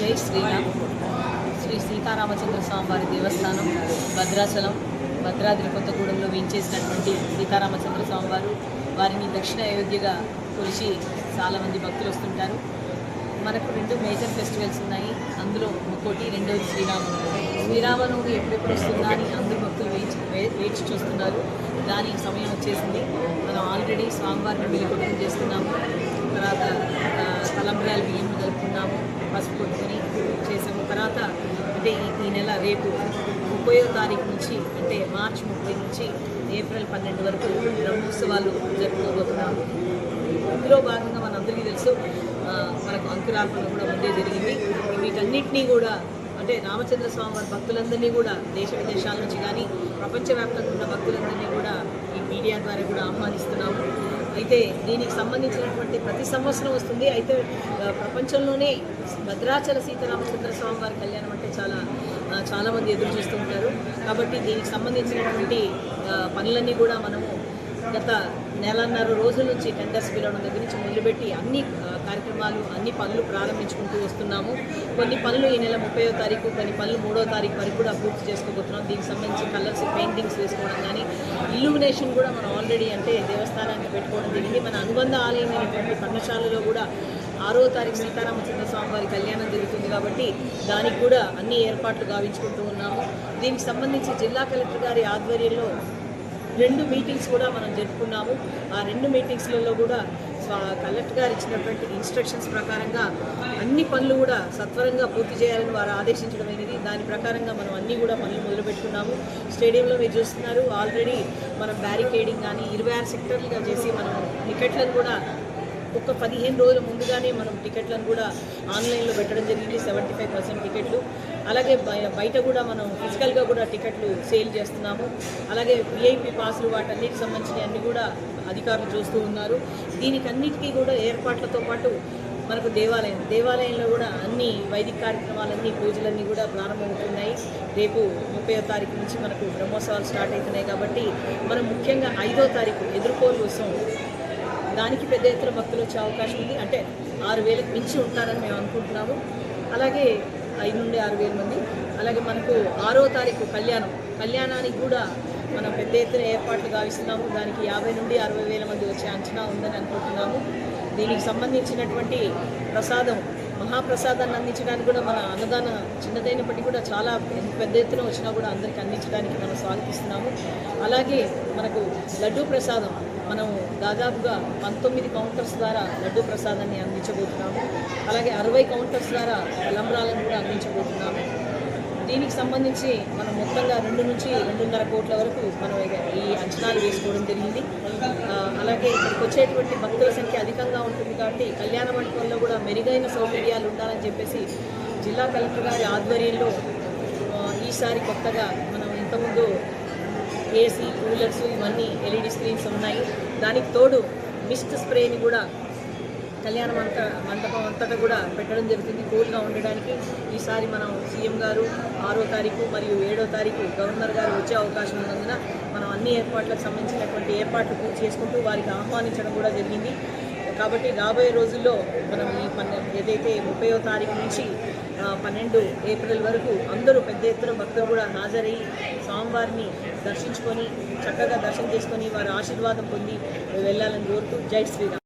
జై శ్రీరామ్. శ్రీ సీతారామచంద్ర స్వామివారి దేవస్థానం భద్రాచలం భద్రాద్రి కొత్తగూడెంలో వేయించేసినటువంటి సీతారామచంద్ర స్వామివారు వారిని దక్షిణ అయోధ్యగా కొలిచి చాలామంది భక్తులు వస్తుంటారు. మనకు రెండు మేజర్ ఫెస్టివల్స్ ఉన్నాయి. అందులో ఒకటి రెండవది శ్రీరామనవమి. శ్రీరామనవమి ఎప్పుడెప్పుడు వస్తుందా అని అందరు భక్తులు వేచి వే- వేచి చూస్తున్నారు. దాని సమయం వచ్చేసింది. మనం ఆల్రెడీ స్వామివారిని వెలుగుతం చేస్తున్నాము. తర్వాత తలంబ్రాలు బియ్యం కలుపుకున్నాము పసుపు కొట్టుకొని చేసాము. తర్వాత అంటే ఈ- నెల రేపు ముప్పయో తారీఖు నుంచి అంటే మార్చి ముప్పై నుంచి ఏప్రిల్ పన్నెండు వరకు బ్రహ్మోత్సవాలు జరుపుకోబోతున్నాము. ఇందులో భాగంగా మనందరికీ తెలుసు మనకు అంకురార్పణ కూడా ముందే జరిగింది. వీటన్నిటినీ కూడా అంటే రామచంద్ర స్వామి వారి భక్తులందరినీ కూడా దేశ విదేశాల నుంచి కానీ ప్రపంచవ్యాప్తంగా ఉన్న భక్తులందరినీ కూడా ఈ మీడియా ద్వారా కూడా ఆహ్వానిస్తున్నాము. అయితే దీనికి సంబంధించినటువంటి ప్రతి సంవత్సరం వస్తుంది. అయితే ప్రపంచంలోనే భద్రాచల సీతారామచంద్ర స్వామి వారి కళ్యాణం అంటే చాలా చాలామంది ఎదురు చూస్తూ ఉంటారు. కాబట్టి దీనికి సంబంధించినటువంటి పనులన్నీ కూడా మనము గత నెలన్నర రోజుల నుంచి టెండర్స్ పిలవడం దగ్గర నుంచి మొదలుపెట్టి అన్ని కార్యక్రమాలు అన్ని పనులు ప్రారంభించుకుంటూ వస్తున్నాము. కొన్ని పనులు ఈ నెల ముప్పయో తారీఖు కొన్ని పనులు మూడో తారీఖు వరకు కూడా పూర్తి చేసుకోబోతున్నాం. దీనికి సంబంధించి కలర్స్ పెయింటింగ్స్ వేసుకోవడం కానీ ఇల్యూమినేషన్ కూడా మనం ఆల్రెడీ అంటే దేవస్థానానికి పెట్టుకోవడం జరిగింది. మన అనుబంధ ఆలయమైనటువంటి పర్ణశాలలో కూడా ఆరో తారీఖు సీతారామచంద్ర స్వామి వారి కళ్యాణం జరుగుతుంది కాబట్టి దానికి కూడా అన్ని ఏర్పాట్లు గావించుకుంటూ ఉన్నాము. దీనికి సంబంధించి జిల్లా కలెక్టర్ గారి ఆధ్వర్యంలో రెండు మీటింగ్స్ కూడా మనం జరుపుకున్నాము. ఆ రెండు మీటింగ్స్లలో కూడా కలెక్టర్ గారు ఇచ్చినటువంటి ఇన్స్ట్రక్షన్స్ ప్రకారంగా అన్ని పనులు కూడా సత్వరంగా పూర్తి చేయాలని వారు ఆదేశించడం అనేది దాని ప్రకారంగా మనం అన్నీ కూడా పనులు మొదలుపెట్టుకున్నాము. స్టేడియంలో మీరు చూస్తున్నారు ఆల్రెడీ మనం బ్యారికేడింగ్ కానీ ఇరవై ఆరు సెక్టర్లుగా చేసి మనం టికెట్లను కూడా ఒక పదిహేను రోజుల ముందుగానే మనం టికెట్లను కూడా ఆన్లైన్లో పెట్టడం జరిగింది. సెవెంటీ ఫైవ్ పర్సెంట్ టికెట్లు. అలాగే బయ- బయట కూడా మనం ఫిజికల్గా కూడా టికెట్లు సేల్ చేస్తున్నాము. అలాగే విఐపి పాసులు వాటన్నిటికి సంబంధించిన అన్ని కూడా అధికారులు చూస్తూ ఉన్నారు. దీనికన్నిటికీ కూడా ఏర్పాట్లతో పాటు మనకు దేవాలయం దేవాలయంలో కూడా అన్ని వైదిక కార్యక్రమాలన్నీ పూజలన్నీ కూడా ప్రారంభమవుతున్నాయి. రేపు ముప్పై తారీఖు నుంచి మనకు బ్రహ్మోత్సవాలు స్టార్ట్ అవుతున్నాయి కాబట్టి మనం ముఖ్యంగా ఐదో తారీఖు ఎదుర్కోలు ఉత్సవం. దానికి పెద్ద ఎత్తున భక్తులు వచ్చే అవకాశం ఉంది. అంటే ఆరు వేలకు మించి ఉంటారని మేము అనుకుంటున్నాము. అలాగే ఐదు నుండి ఆరు వేల మంది. అలాగే మనకు ఆరో తారీఖు కళ్యాణం. కళ్యాణానికి కూడా మనం పెద్ద ఎత్తున ఏర్పాట్లు గావిస్తున్నాము. దానికి యాభై నుండి అరవై వేల మంది వచ్చే అంచనా ఉందని అనుకుంటున్నాము. దీనికి సంబంధించినటువంటి ప్రసాదం మహాప్రసాదాన్ని అందించడానికి కూడా మన అన్నదాన చిన్నదైనప్పటికీ కూడా చాలా పెద్ద ఎత్తున వచ్చినా కూడా అందరికీ అందించడానికి మనం స్వాగతిస్తున్నాము. అలాగే మనకు లడ్డూ ప్రసాదం మనం దాదాపుగా పంతొమ్మిది కౌంటర్స్ ద్వారా లడ్డూ ప్రసాదాన్ని అందించబోతున్నాము. అలాగే అరవై కౌంటర్స్ ద్వారా తలంబ్రాలను కూడా అందించబోతున్నాము. దీనికి సంబంధించి మనం మొత్తంగా రెండు నుంచి రెండున్నర కోట్ల వరకు మనం ఈ అంచనాలు వేసుకోవడం జరిగింది. అలాగే ఇక్కడికి వచ్చేటువంటి భక్తుల సంఖ్య అధికంగా ఉంటుంది కాబట్టి కళ్యాణ మండపంలో కూడా మెరుగైన సౌకర్యాలు ఉండాలని చెప్పేసి జిల్లా కలెక్టర్ గారి ఆధ్వర్యంలో ఈసారి కొత్తగా మనం ఇంతకుముందు ఏసీ కూలర్స్ ఇవన్నీ ఎల్ఈడి స్క్రీన్స్ ఉన్నాయి. దానికి తోడు మిస్ట్ స్ప్రేని కూడా కళ్యాణ మంట మండపం అంతటా కూడా పెట్టడం జరుగుతుంది. కూల్గా ఉండడానికి ఈసారి మనం సీఎం గారు ఆరో తారీఖు మరియు ఏడో తారీఖు గవర్నర్ గారు వచ్చే అవకాశం ఉన్నందున మనం అన్ని ఏర్పాట్లకు సంబంధించినటువంటి ఏర్పాట్లు పూర్తి చేసుకుంటూ వారికి ఆహ్వానించడం కూడా జరిగింది. కాబట్టి రాబోయే రోజుల్లో మనం ఈ పన్నె ఏదైతే ముప్పయో తారీఖు నుంచి పన్నెండు ఏప్రిల్ వరకు అందరూ పెద్ద ఎత్తున భక్తులు కూడా హాజరయ్యి స్వామివారిని దర్శించుకొని చక్కగా దర్శనం చేసుకొని వారి ఆశీర్వాదం పొంది వెళ్ళాలని కోరుతూ జై శ్రీరామ్.